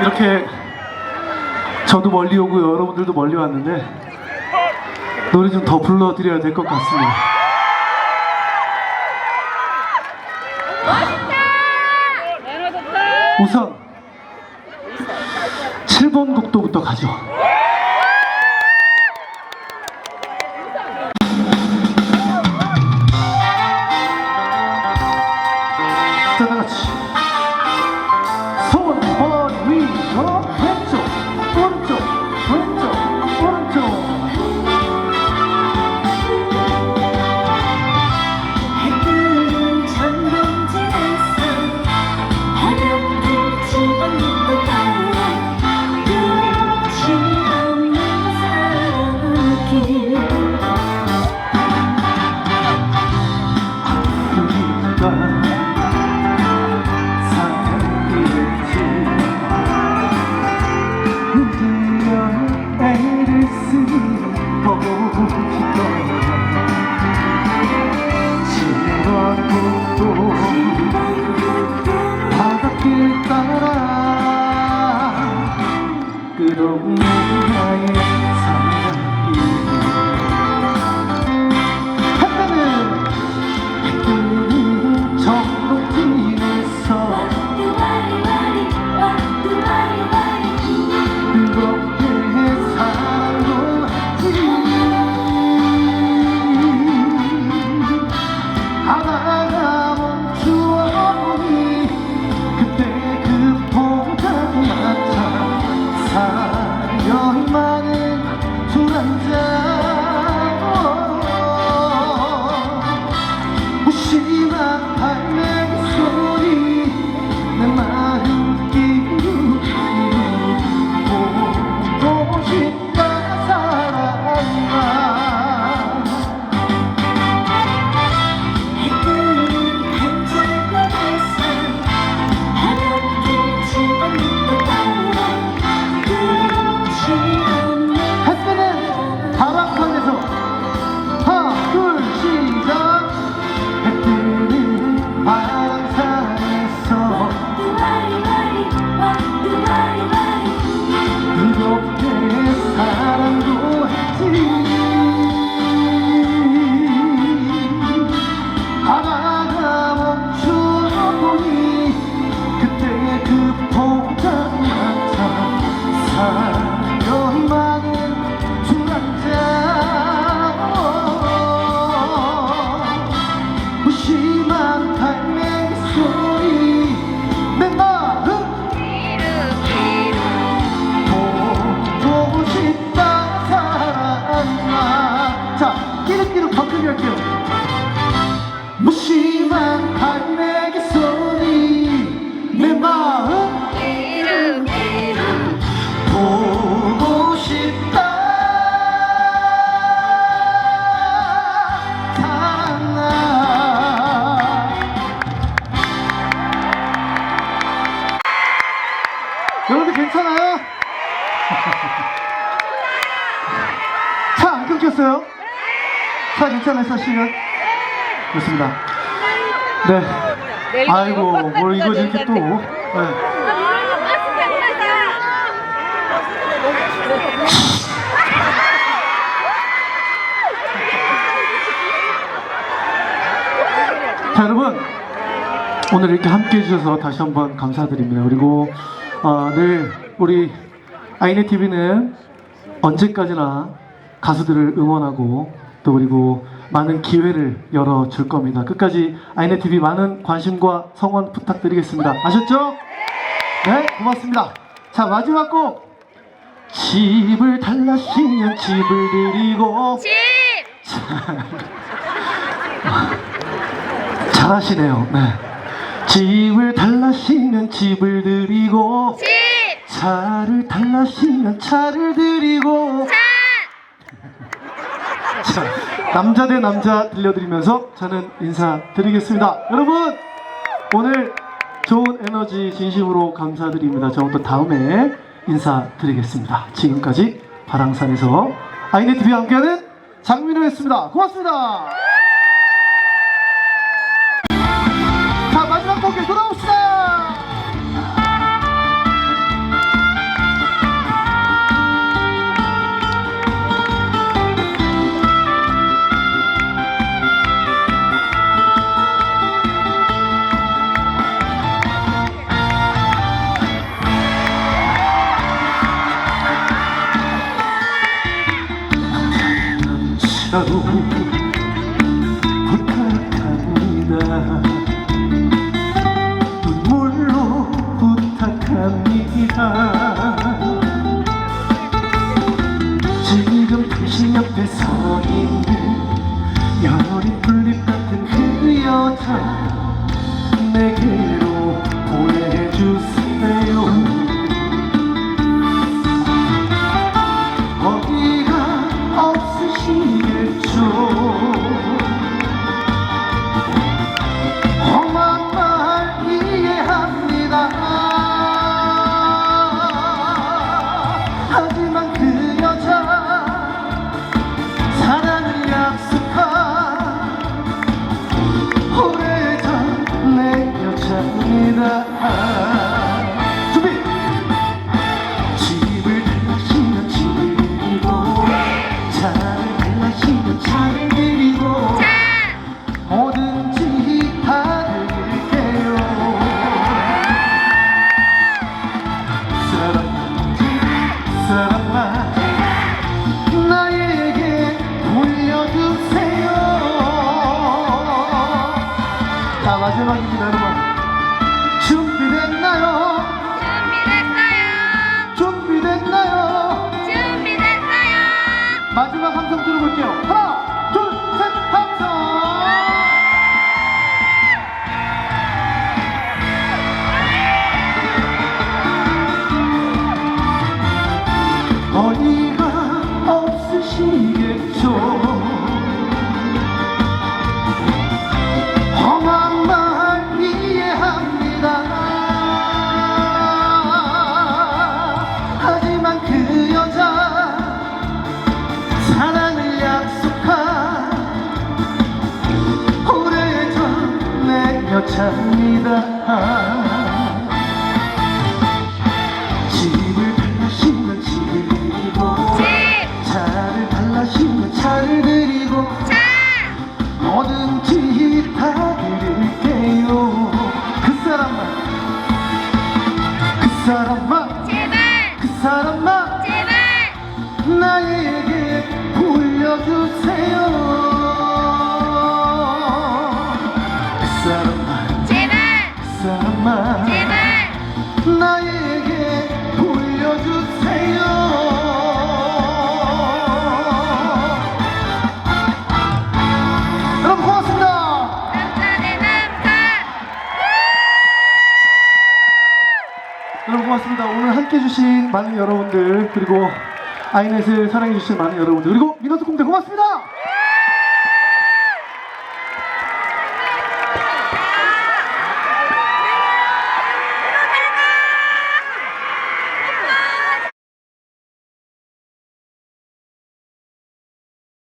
이렇게 저도 멀리 오고 여러분들도 멀리 왔는데 노래 좀 더 불러드려야 될 것 같습니다. 우선 7번 국도부터 가죠. 자, 다 같이. 끝없 温暖的。 괜찮아요? 차 안 끊겼어요? 차 괜찮아요, 사실은? 좋습니다. 네. 아이고, 뭘 이거 이렇게 또. 네. 자, 여러분. 오늘 이렇게 함께 해주셔서 다시 한번 감사드립니다. 그리고 어, 늘 우리 아이네 TV는 언제까지나 가수들을 응원하고 또 그리고 많은 기회를 열어줄 겁니다. 끝까지 아이네 TV 많은 관심과 성원 부탁드리겠습니다. 아셨죠? 네, 고맙습니다. 자, 마지막 곡. 집을 달라시면 집을 드리고 잘하시네요. 네. 집을 달라시면 집을 드리고 차를 달라시면 차를 드리고 자, 남자 대 남자 들려드리면서 저는 인사드리겠습니다. 여러분 오늘 좋은 에너지 진심으로 감사드립니다. 저는 또 다음에 인사드리겠습니다. 지금까지 바랑산에서 아이네 TV와 함께하는 장민호였습니다. 고맙습니다. 차로 부탁합니다. 눈물로 부탁합니다. 오래전 내 여자입니다 나에게 불려주세요. 사랑만 제발! 사랑만 제발! 나에게 불려주세요. 여러분 고맙습니다. 남자네 남자 여러분 고맙습니다. 오늘 함께 해주신 많은 여러분들, 그리고 아이넷을 사랑해주신 많은 여러분들 그리고 민호수 공대 고맙습니다!